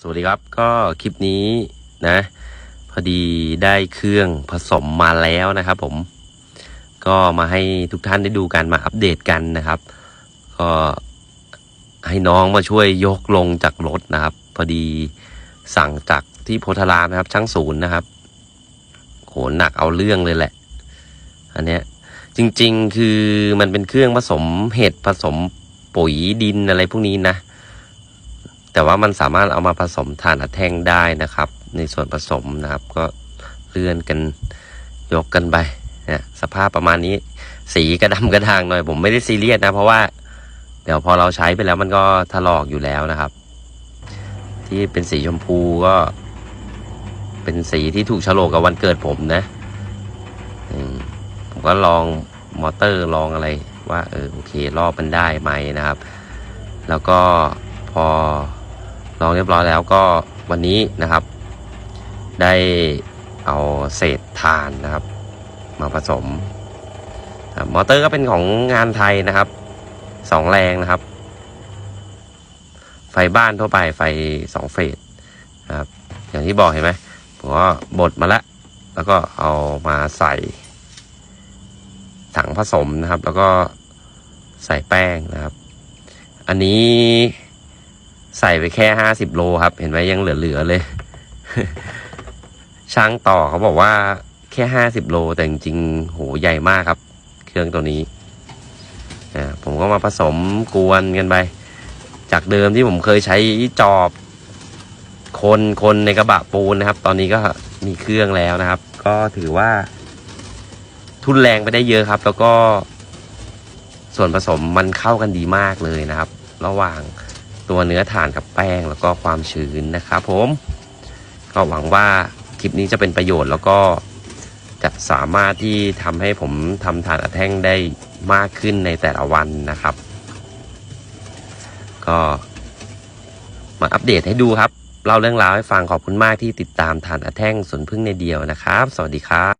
สวัสดีครับก็คลิปนี้นะ พอดีได้เครื่องผสมมาแล้วนะครับผม ก็มาให้ทุกท่านได้ดูกันมาอัปเดตกันนะครับ ก็ให้น้องมาช่วยยกลงจากรถนะครับ พอดีสั่งจากที่โพธารามนะครับ ช่างศูนย์นะครับโหหนักเอาเรื่องเลยแหละ อันเนี้ยจริง ๆ คือมันเป็นเครื่องผสมเห็ดผสมปุ๋ยดินอะไรพวกนี้นะ แต่ว่ามันสามารถเอามาผสมถ่านอัดแท่งได้นะครับ ในส่วนผสมนะครับ ก็เลื่อนกันยกกันไปเนี่ยสภาพประมาณนี้ สีกระดำกระดางหน่อยผมไม่ได้ซีเรียสนะ เพราะว่า เดี๋ยวพอเราใช้ไปแล้วมันก็ถลอกอยู่แล้วนะครับ ที่เป็นสีชมพูก็ เป็นสีที่ถูกฉลกกับวันเกิดผมนะผมก็ลองมอเตอร์ลองอะไร ว่าเออโอเครอบมันได้ไหมนะครับ แล้วก็พอ ลองเรียบร้อยแล้วก็วันนี้นะครับ ได้เอาเศษถ่านนะครับ มาผสมมอเตอร์ก็เป็นของงานไทยนะครับสองแรงนะครับ ไฟบ้านทั่วไปไฟสองเฟสนะครับ อย่างที่บอกเห็นไหมผมก็บดมาแล้วแล้วก็เอามาใส่ ถังผสมนะครับ แล้วก็ใส่แป้งนะครับ อันนี้ ใส่ไปแค่ห้าสิบโลครับ เห็นไหมยังเหลือๆเลย ช่างต่อเขาบอกว่าแค่ห้าสิบโลแต่จริงๆโหใหญ่มากครับ เครื่องตัวนี้อ่าผมก็มาผสมกวนกันไป จากเดิมที่ผมเคยใช้จอบ คนคนในกระบะปูนนะครับ ตอนนี้ก็มีเครื่องแล้วนะครับ ก็ถือว่า ทุนแรงไปได้เยอะครับ แล้วก็ ส่วนผสมมันเข้ากันดีมากเลยนะครับ ระหว่าง ตัวเนื้อถ่านกับแป้งแล้วก็ความชื้นนะครับผมก็หวังว่าคลิปนี้จะเป็นประโยชน์แล้วก็จะสามารถที่ทำให้ผมทำถ่านอัดแท่งได้มากขึ้นในแต่ละวันนะครับ ก็มาอัปเดตให้ดูครับเล่าเรื่องราวให้ฟังขอบคุณมากที่ติดตามถ่านอัดแท่งสวนพึ่งในเดียวนะครับ สวัสดีครับ